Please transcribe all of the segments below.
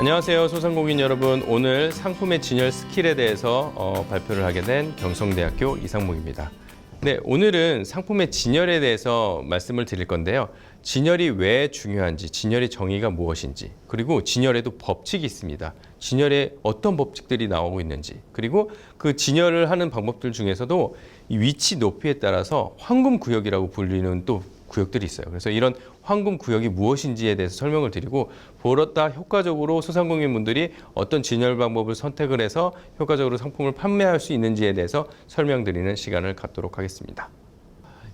안녕하세요 소상공인 여러분. 오늘 상품의 진열 스킬에 대해서 어, 발표를 하게 된 경성대학교 이상목입니다. 네 오늘은 상품의 진열에 대해서 말씀을 드릴 건데요. 진열이 왜 중요한지 진열의 정의가 무엇인지 그리고 진열에도 법칙이 있습니다. 진열에 어떤 법칙들이 나오고 있는지 그리고 그 진열을 하는 방법들 중에서도 이 위치 높이에 따라서 황금 구역이라고 불리는 또 구역들이 있어요. 그래서 이런 황금 구역이 무엇인지에 대해서 설명을 드리고 보다 효과적으로 소상공인분들이 어떤 진열 방법을 선택을 해서 효과적으로 상품을 판매할 수 있는지에 대해서 설명드리는 시간을 갖도록 하겠습니다.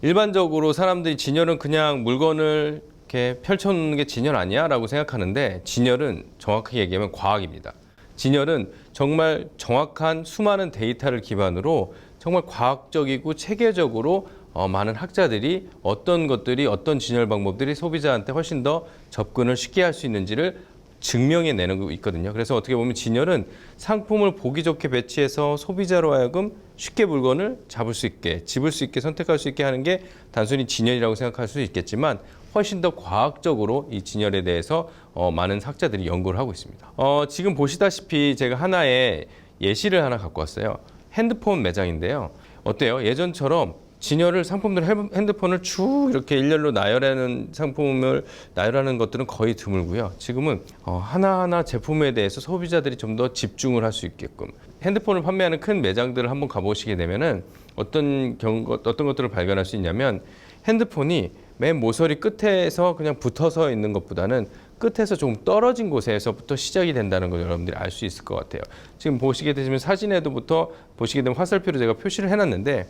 일반적으로 사람들이 진열은 그냥 물건을 이렇게 펼쳐놓는 게 진열 아니야 라고 생각하는데 진열은 정확하게 얘기하면 과학입니다. 진열은 정말 정확한 수많은 데이터를 기반으로 정말 과학적이고 체계적으로 어, 많은 학자들이 어떤 것들이 어떤 진열 방법들이 소비자한테 훨씬 더 접근을 쉽게 할 수 있는지를 증명해 내는 거 있거든요. 그래서 어떻게 보면 진열은 상품을 보기 좋게 배치해서 소비자로 하여금 쉽게 물건을 잡을 수 있게, 집을 수 있게 선택할 수 있게 하는 게 단순히 진열이라고 생각할 수 있겠지만 훨씬 더 과학적으로 이 진열에 대해서 어, 많은 학자들이 연구를 하고 있습니다. 어, 지금 보시다시피 제가 하나의 예시를 하나 갖고 왔어요. 핸드폰 매장인데요. 어때요? 예전처럼 진열을 상품들 핸드폰을 쭉 이렇게 일렬로 나열하는 상품을 나열하는 것들은 거의 드물고요. 지금은 어, 하나하나 제품에 대해서 소비자들이 좀 더 집중을 할 수 있게끔 핸드폰을 판매하는 큰 매장들을 한번 가보시게 되면은 어떤 경우 어떤 것들을 발견할 수 있냐면 핸드폰이 맨 모서리 끝에서 그냥 붙어서 있는 것보다는 끝에서 좀 떨어진 곳에서부터 시작이 된다는 걸 여러분들이 알 수 있을 것 같아요. 지금 보시게 되시면 사진에도부터 보시게 되면 화살표로 제가 표시를 해놨는데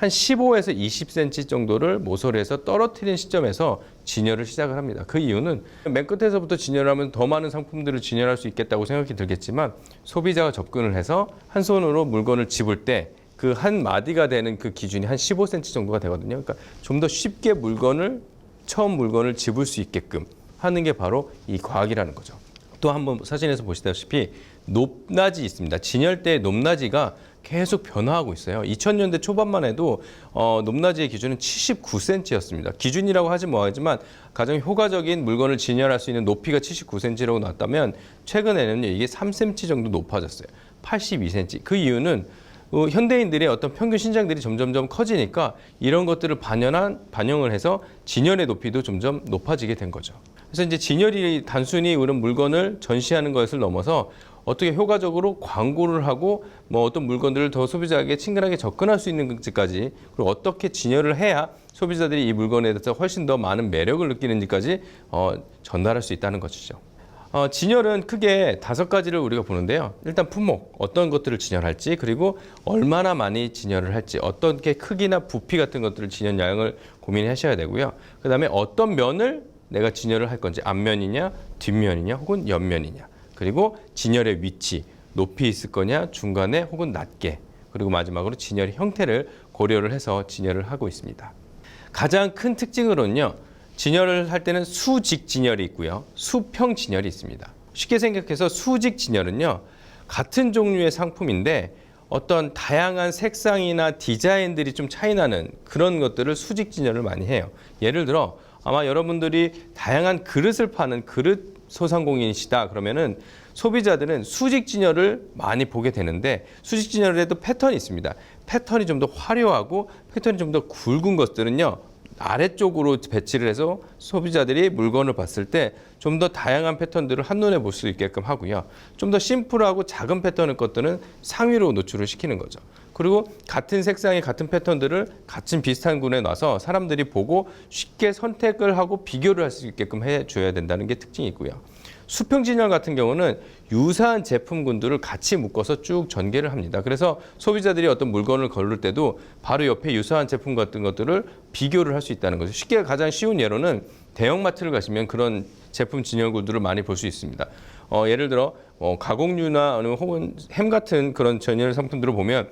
한 15에서 20cm 정도를 모서리에서 떨어뜨린 시점에서 진열을 시작을 합니다. 그 이유는 맨 끝에서부터 진열을 하면 더 많은 상품들을 진열할 수 있겠다고 생각이 들겠지만 소비자가 접근을 해서 한 손으로 물건을 집을 때 그 한 마디가 되는 그 기준이 한 15cm 정도가 되거든요. 그러니까 좀 더 쉽게 물건을 처음 물건을 집을 수 있게끔 하는 게 바로 이 과학이라는 거죠. 또 한번 사진에서 보시다시피 높낮이 있습니다. 진열대의 높낮이가 계속 변화하고 있어요. 2000년대 초반만 해도 어, 높낮이의 기준은 79cm였습니다. 기준이라고 하지 뭐하지만 가장 효과적인 물건을 진열할 수 있는 높이가 79cm라고 나왔다면 최근에는 이게 3cm 정도 높아졌어요. 82cm. 그 이유는 어, 현대인들의 어떤 평균 신장들이 점점점 커지니까 이런 것들을 반영한 반영을 해서 진열의 높이도 점점 높아지게 된 거죠. 그래서 이제 진열이 단순히 이런 물건을 전시하는 것을 넘어서 어떻게 효과적으로 광고를 하고 뭐 어떤 물건들을 더 소비자에게 친근하게 접근할 수 있는지까지 그리고 어떻게 진열을 해야 소비자들이 이 물건에 대해서 훨씬 더 많은 매력을 느끼는지까지 어, 전달할 수 있다는 것이죠. 어, 진열은 크게 다섯 가지를 우리가 보는데요. 일단 품목, 어떤 것들을 진열할지, 그리고 얼마나 많이 진열을 할지, 어떤 게 크기나 부피 같은 것들을 진열 양을 고민하셔야 되고요. 그 다음에 어떤 면을 내가 진열을 할 건지, 앞면이냐, 뒷면이냐, 혹은 옆면이냐. 그리고 진열의 위치, 높이 있을 거냐, 중간에 혹은 낮게. 그리고 마지막으로 진열의 형태를 고려를 해서 진열을 하고 있습니다. 가장 큰 특징으로는요. 진열을 할 때는 수직 진열이 있고요. 수평 진열이 있습니다. 쉽게 생각해서 수직 진열은요. 같은 종류의 상품인데 어떤 다양한 색상이나 디자인들이 좀 차이 나는 그런 것들을 수직 진열을 많이 해요. 예를 들어 아마 여러분들이 다양한 그릇을 파는 그릇 소상공인이시다 그러면은 소비자들은 수직 진열을 많이 보게 되는데 수직 진열을 해도 패턴이 있습니다. 패턴이 좀 더 화려하고 패턴이 좀 더 굵은 것들은요. 아래쪽으로 배치를 해서 소비자들이 물건을 봤을 때 좀 더 다양한 패턴들을 한눈에 볼 수 있게끔 하고요. 좀 더 심플하고 작은 패턴의 것들은 상위로 노출을 시키는 거죠. 그리고 같은 색상의 같은 패턴들을 같은 비슷한 군에 놔서 사람들이 보고 쉽게 선택을 하고 비교를 할 수 있게끔 해줘야 된다는 게 특징이 있고요. 수평 진열 같은 경우는 유사한 제품군들을 같이 묶어서 쭉 전개를 합니다. 그래서 소비자들이 어떤 물건을 고를 때도 바로 옆에 유사한 제품 같은 것들을 비교를 할 수 있다는 거죠. 쉽게 가장 쉬운 예로는 대형마트를 가시면 그런 제품 진열구들을 많이 볼 수 있습니다. 어, 예를 들어 어, 가공류나 아니면 혹은 햄 같은 그런 전열 상품들을 보면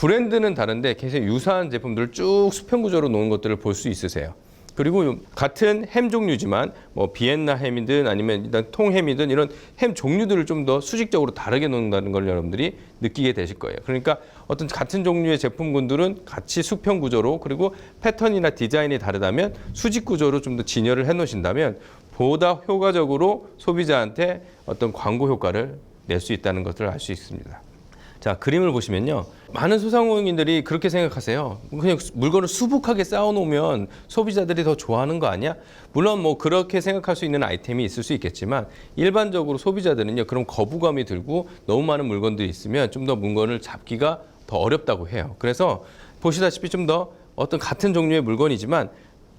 브랜드는 다른데 계속 유사한 제품들을 쭉 수평 구조로 놓은 것들을 볼 수 있으세요. 그리고 같은 햄 종류지만 뭐 비엔나 햄이든 아니면 일단 통햄이든 이런 햄 종류들을 좀 더 수직적으로 다르게 놓는다는 걸 여러분들이 느끼게 되실 거예요. 그러니까 어떤 같은 종류의 제품군들은 같이 수평 구조로 그리고 패턴이나 디자인이 다르다면 수직 구조로 좀 더 진열을 해 놓으신다면 보다 효과적으로 소비자한테 어떤 광고 효과를 낼 수 있다는 것을 알 수 있습니다. 자 그림을 보시면요. 많은 소상공인들이 그렇게 생각하세요. 그냥 물건을 수북하게 쌓아놓으면 소비자들이 더 좋아하는 거 아니야? 물론 뭐 그렇게 생각할 수 있는 아이템이 있을 수 있겠지만 일반적으로 소비자들은요 그럼 거부감이 들고 너무 많은 물건들이 있으면 좀 더 물건을 잡기가 더 어렵다고 해요. 그래서 보시다시피 좀 더 어떤 같은 종류의 물건이지만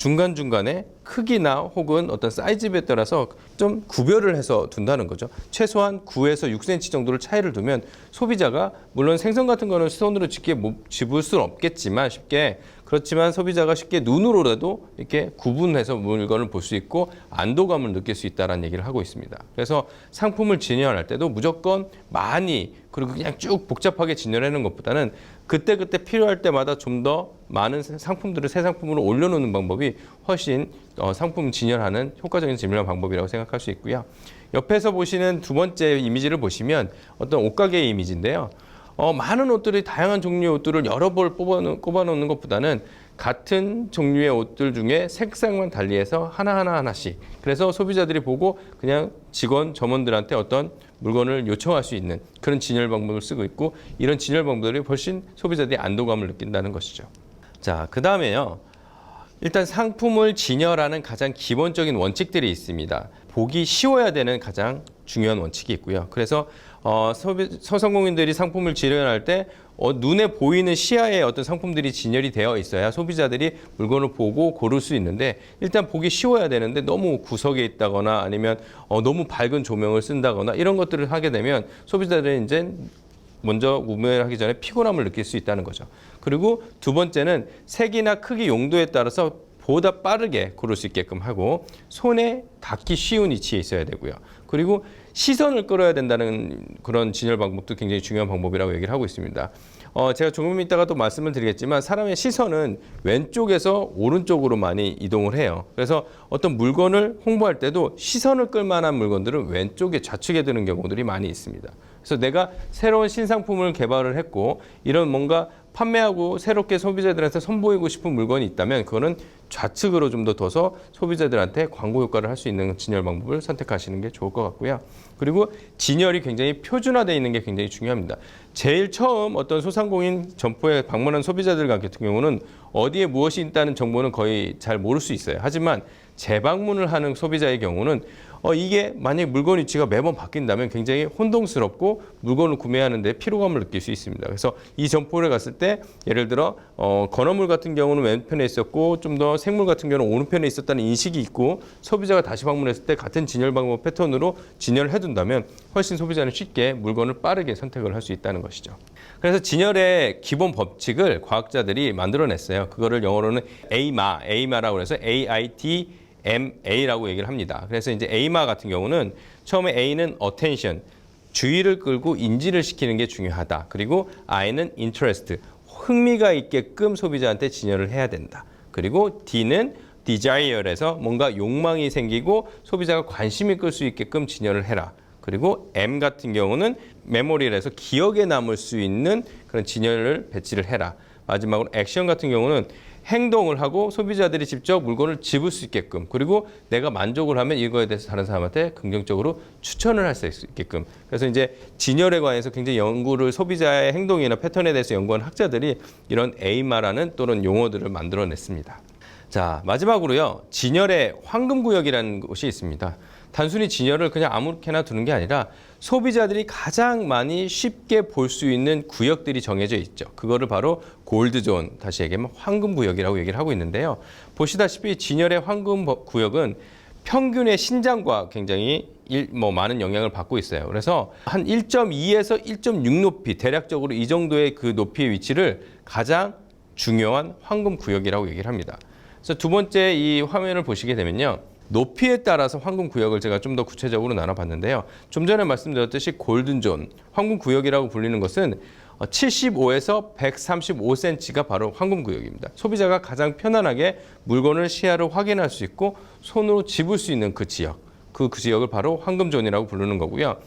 중간중간에 크기나 혹은 어떤 사이즈에 따라서 좀 구별을 해서 둔다는 거죠. 최소한 9에서 6cm 정도를 차이를 두면 소비자가 물론 생선 같은 거는 손으로 쉽게 못 집을 수는 없겠지만 쉽게 그렇지만 소비자가 쉽게 눈으로라도 이렇게 구분해서 물건을 볼 수 있고 안도감을 느낄 수 있다는 얘기를 하고 있습니다. 그래서 상품을 진열할 때도 무조건 많이 그리고 그냥 쭉 복잡하게 진열하는 것보다는 그때그때 필요할 때마다 좀 더 많은 상품들을 새 상품으로 올려놓는 방법이 훨씬 어, 상품 진열하는 효과적인 진열 방법이라고 생각할 수 있고요. 옆에서 보시는 두 번째 이미지를 보시면 어떤 옷가게의 이미지인데요. 어, 많은 옷들이 다양한 종류의 옷들을 여러 벌 뽑아놓, 꼽아놓는 것보다는 같은 종류의 옷들 중에 색상만 달리해서 하나하나 하나씩 그래서 소비자들이 보고 그냥 직원 점원들한테 어떤 물건을 요청할 수 있는 그런 진열 방법을 쓰고 있고 이런 진열 방법들이 훨씬 소비자들이 안도감을 느낀다는 것이죠. 자, 그 다음에요. 일단 상품을 진열하는 가장 기본적인 원칙들이 있습니다. 보기 쉬워야 되는 가장 중요한 원칙이 있고요. 그래서 어, 소상공인들이 상품을 진열할 때 어, 눈에 보이는 시야에 어떤 상품들이 진열이 되어 있어야 소비자들이 물건을 보고 고를 수 있는데 일단 보기 쉬워야 되는데 너무 구석에 있다거나 아니면 어, 너무 밝은 조명을 쓴다거나 이런 것들을 하게 되면 소비자들이 이제 먼저 구매를 하기 전에 피곤함을 느낄 수 있다는 거죠. 그리고 두 번째는 색이나 크기 용도에 따라서 보다 빠르게 고를 수 있게끔 하고 손에 닿기 쉬운 위치에 있어야 되고요. 그리고 시선을 끌어야 된다는 그런 진열 방법도 굉장히 중요한 방법이라고 얘기를 하고 있습니다. 어, 제가 조금 이따가 또 말씀을 드리겠지만 사람의 시선은 왼쪽에서 오른쪽으로 많이 이동을 해요. 그래서 어떤 물건을 홍보할 때도 시선을 끌만한 물건들은 왼쪽에 좌측에 드는 경우들이 많이 있습니다. 그래서 내가 새로운 신상품을 개발을 했고 이런 뭔가 판매하고 새롭게 소비자들한테 선보이고 싶은 물건이 있다면 그거는 좌측으로 좀 더 둬서 소비자들한테 광고 효과를 할 수 있는 진열 방법을 선택하시는 게 좋을 것 같고요. 그리고 진열이 굉장히 표준화되어 있는 게 굉장히 중요합니다. 제일 처음 어떤 소상공인 점포에 방문한 소비자들 같은 경우는 어디에 무엇이 있다는 정보는 거의 잘 모를 수 있어요. 하지만 재방문을 하는 소비자의 경우는 어, 이게 만약 물건 위치가 매번 바뀐다면 굉장히 혼동스럽고 물건을 구매하는데 피로감을 느낄 수 있습니다. 그래서 이 점포를 갔을 때 예를 들어 어, 건어물 같은 경우는 왼편에 있었고 좀 더 생물 같은 경우는 오른편에 있었다는 인식이 있고 소비자가 다시 방문했을 때 같은 진열 방법 패턴으로 진열을 해둔다면 훨씬 소비자는 쉽게 물건을 빠르게 선택을 할 수 있다는 것이죠. 그래서 진열의 기본 법칙을 과학자들이 만들어냈어요. 그거를 영어로는 AMA, AMA라고 해서 AIT MA라고 얘기를 합니다. 그래서 이제 AMA 같은 경우는 처음에 A는 attention, 주의를 끌고 인지를 시키는 게 중요하다. 그리고 I는 interest, 흥미가 있게끔 소비자한테 진열을 해야 된다. 그리고 D는 desire에서 뭔가 욕망이 생기고 소비자가 관심이 끌 수 있게끔 진열을 해라. 그리고 M 같은 경우는 메모리에서 기억에 남을 수 있는 그런 진열을 배치를 해라. 마지막으로 액션 같은 경우는 행동을 하고 소비자들이 직접 물건을 집을 수 있게끔 그리고 내가 만족을 하면 이거에 대해서 다른 사람한테 긍정적으로 추천을 할 수 있게끔 그래서 이제 진열에 관해서 굉장히 연구를 소비자의 행동이나 패턴에 대해서 연구한 학자들이 이런 에이마라는 또는 용어들을 만들어냈습니다. 자 마지막으로요 진열의 황금구역이라는 곳이 있습니다. 단순히 진열을 그냥 아무렇게나 두는 게 아니라 소비자들이 가장 많이 쉽게 볼 수 있는 구역들이 정해져 있죠. 그거를 바로 골드존, 다시 얘기하면 황금구역이라고 얘기를 하고 있는데요. 보시다시피 진열의 황금구역은 평균의 신장과 굉장히 일, 뭐 많은 영향을 받고 있어요. 그래서 한 1.2에서 1.6 높이, 대략적으로 이 정도의 그 높이의 위치를 가장 중요한 황금 구역이라고 얘기를 합니다. 그래서 두 번째 이 화면을 보시게 되면요. 높이에 따라서 황금 구역을 제가 좀 더 구체적으로 나눠봤는데요. 좀 전에 말씀드렸듯이 골든존, 황금 구역이라고 불리는 것은 75에서 135cm가 바로 황금 구역입니다. 소비자가 가장 편안하게 물건을 시야로 확인할 수 있고 손으로 집을 수 있는 그 지역, 그, 그 지역을 바로 황금존이라고 부르는 거고요.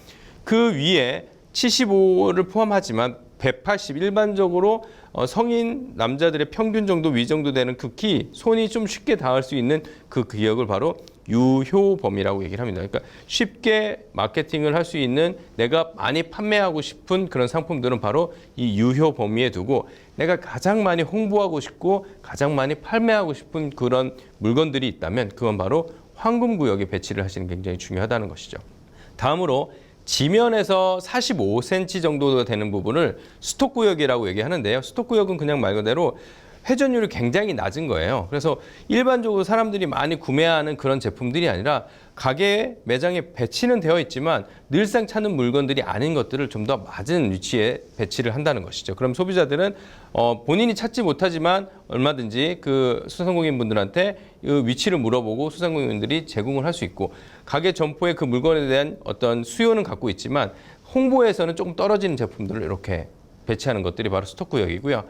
그 위에 75를 포함하지만 180 일반적으로 어, 성인 남자들의 평균 정도 위 정도 되는 그 키, 손이 좀 쉽게 닿을 수 있는 그 구역을 바로 유효범위라고 얘기를 합니다. 그러니까 쉽게 마케팅을 할 수 있는 내가 많이 판매하고 싶은 그런 상품들은 바로 이 유효 범위에 두고 내가 가장 많이 홍보하고 싶고 가장 많이 판매하고 싶은 그런 물건들이 있다면 그건 바로 황금 구역에 배치를 하시는 게 굉장히 중요하다는 것이죠. 다음으로 지면에서 45cm 정도 되는 부분을 스톡 구역이라고 얘기하는데요. 스톡 구역은 그냥 말 그대로 회전율이 굉장히 낮은 거예요. 그래서 일반적으로 사람들이 많이 구매하는 그런 제품들이 아니라 가게 매장에 배치는 되어 있지만 늘상 찾는 물건들이 아닌 것들을 좀 더 맞은 위치에 배치를 한다는 것이죠. 그럼 소비자들은 어, 본인이 찾지 못하지만 얼마든지 그 소상공인 분들한테 그 위치를 물어보고 소상공인들이 제공을 할 수 있고 가게 점포에 그 물건에 대한 어떤 수요는 갖고 있지만 홍보에서는 조금 떨어지는 제품들을 이렇게 배치하는 것들이 바로 스톡 구역이고요.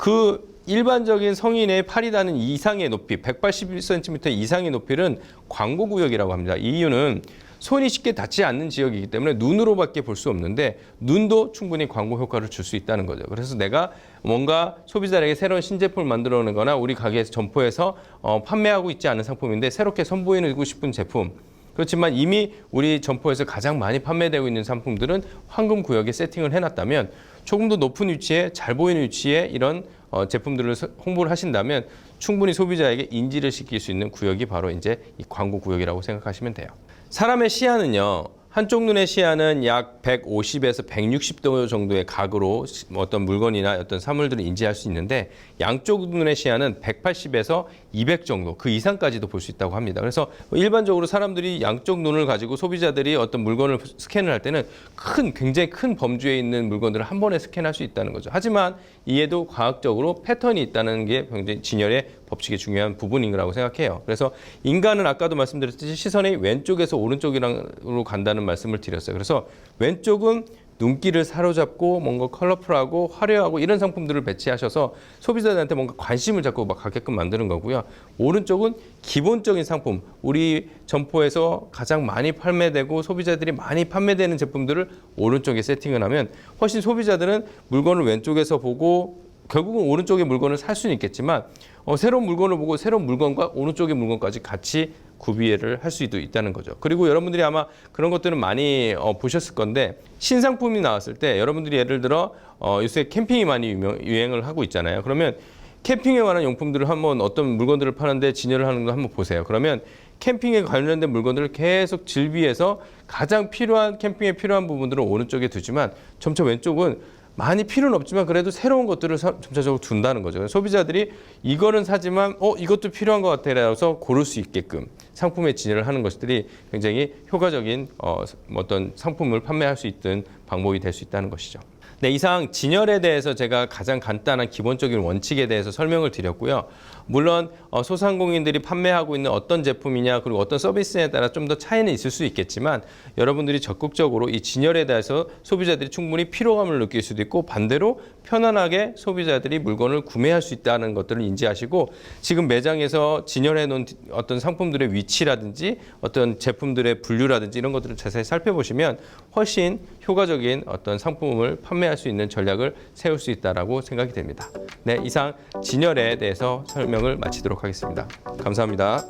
그 일반적인 성인의 팔이 닿는 이상의 높이, 181cm 이상의 높이는 광고 구역이라고 합니다. 이 이유는 손이 쉽게 닿지 않는 지역이기 때문에 눈으로밖에 볼 수 없는데 눈도 충분히 광고 효과를 줄 수 있다는 거죠. 그래서 내가 뭔가 소비자에게 새로운 신제품을 만들어내는 거나 우리 가게에서 점포에서 어, 판매하고 있지 않은 상품인데 새롭게 선보이고 싶은 제품 그렇지만 이미 우리 점포에서 가장 많이 판매되고 있는 상품들은 황금 구역에 세팅을 해놨다면 조금 더 높은 위치에 잘 보이는 위치에 이런 어, 제품들을 서- 홍보를 하신다면 충분히 소비자에게 인지를 시킬 수 있는 구역이 바로 이제 이 광고 구역이라고 생각하시면 돼요. 사람의 시야는요. 한쪽 눈의 시야는 약 150에서 160도 정도의 각으로 시- 뭐 어떤 물건이나 어떤 사물들을 인지할 수 있는데 양쪽 눈의 시야는 180에서 200 정도 그 이상까지도 볼 수 있다고 합니다. 그래서 일반적으로 사람들이 양쪽 눈을 가지고 소비자들이 어떤 물건을 스캔을 할 때는 큰 굉장히 큰 범주에 있는 물건들을 한 번에 스캔할 수 있다는 거죠. 하지만 이에도 과학적으로 패턴이 있다는 게 굉장히 진열의 법칙의 중요한 부분인 거라고 생각해요. 그래서 인간은 아까도 말씀드렸듯이 시선이 왼쪽에서 오른쪽으로 간다는 말씀을 드렸어요. 그래서 왼쪽은 눈길을 사로잡고 뭔가 컬러풀하고 화려하고 이런 상품들을 배치하셔서 소비자들한테 뭔가 관심을 잡고 막 갖게끔 만드는 거고요. 오른쪽은 기본적인 상품, 우리 점포에서 가장 많이 판매되고 소비자들이 많이 판매되는 제품들을 오른쪽에 세팅을 하면 훨씬 소비자들은 물건을 왼쪽에서 보고 결국은 오른쪽의 물건을 살 수는 있겠지만 어, 새로운 물건을 보고 새로운 물건과 오른쪽의 물건까지 같이 구비를 할 수도 있다는 거죠. 그리고 여러분들이 아마 그런 것들은 많이 어, 보셨을 건데 신상품이 나왔을 때 여러분들이 예를 들어 어, 요새 캠핑이 많이 유명, 유행을 하고 있잖아요. 그러면 캠핑에 관한 용품들을 한번 어떤 물건들을 파는데 진열을 하는 거 한번 보세요. 그러면 캠핑에 관련된 물건들을 계속 질비해서 가장 필요한 캠핑에 필요한 부분들은 오른쪽에 두지만 점차 왼쪽은 많이 필요는 없지만 그래도 새로운 것들을 사- 점차적으로 둔다는 거죠. 소비자들이 이거는 사지만 어 이것도 필요한 것 같아라서 고를 수 있게끔 상품에 진열을 하는 것들이 굉장히 효과적인 어, 어떤 상품을 판매할 수 있는 방법이 될 수 있다는 것이죠. 네, 이상 진열에 대해서 제가 가장 간단한 기본적인 원칙에 대해서 설명을 드렸고요. 물론 어, 소상공인들이 판매하고 있는 어떤 제품이냐 그리고 어떤 서비스에 따라 좀 더 차이는 있을 수 있겠지만 여러분들이 적극적으로 이 진열에 대해서 소비자들이 충분히 피로감을 느낄 수도 있고 반대로 편안하게 소비자들이 물건을 구매할 수 있다는 것들을 인지하시고 지금 매장에서 진열해 놓은 어떤 상품들의 위치라든지 어떤 제품들의 분류라든지 이런 것들을 자세히 살펴보시면 훨씬 효과적인 어떤 상품을 판매 할 수 있는 전략을 세울 수 있다라고 생각이 됩니다. 네, 이상 진열에 대해서 설명을 마치도록 하겠습니다. 감사합니다.